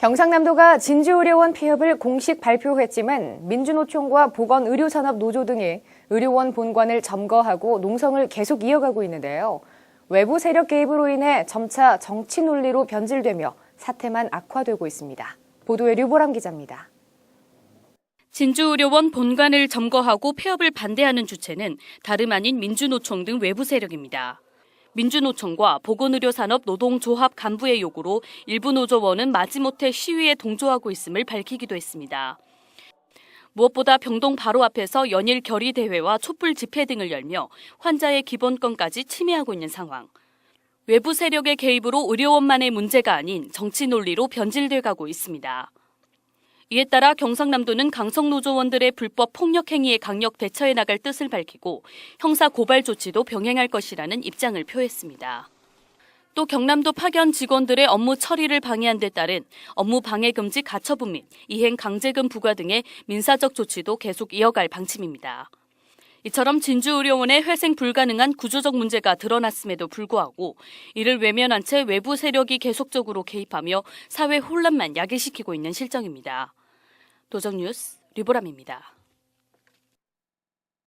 경상남도가 진주의료원 폐업을 공식 발표했지만 민주노총과 보건의료산업 노조 등이 의료원 본관을 점거하고 농성을 계속 이어가고 있는데요. 외부 세력 개입으로 인해 점차 정치 논리로 변질되며 사태만 악화되고 있습니다. 보도에 류보람 기자입니다. 진주의료원 본관을 점거하고 폐업을 반대하는 주체는 다름 아닌 민주노총 등 외부 세력입니다. 민주노총과 보건의료산업 노동조합 간부의 요구로 일부 노조원은 마지못해 시위에 동조하고 있음을 밝히기도 했습니다. 무엇보다 병동 바로 앞에서 연일 결의 대회와 촛불 집회 등을 열며 환자의 기본권까지 침해하고 있는 상황. 외부 세력의 개입으로 의료원만의 문제가 아닌 정치 논리로 변질돼 가고 있습니다. 이에 따라 경상남도는 강성노조원들의 불법 폭력 행위에 강력 대처해 나갈 뜻을 밝히고 형사 고발 조치도 병행할 것이라는 입장을 표했습니다. 또 경남도 파견 직원들의 업무 처리를 방해한 데 따른 업무 방해 금지 가처분 및 이행 강제금 부과 등의 민사적 조치도 계속 이어갈 방침입니다. 이처럼 진주의료원의 회생 불가능한 구조적 문제가 드러났음에도 불구하고 이를 외면한 채 외부 세력이 계속적으로 개입하며 사회 혼란만 야기시키고 있는 실정입니다. 도정뉴스 류보람입니다.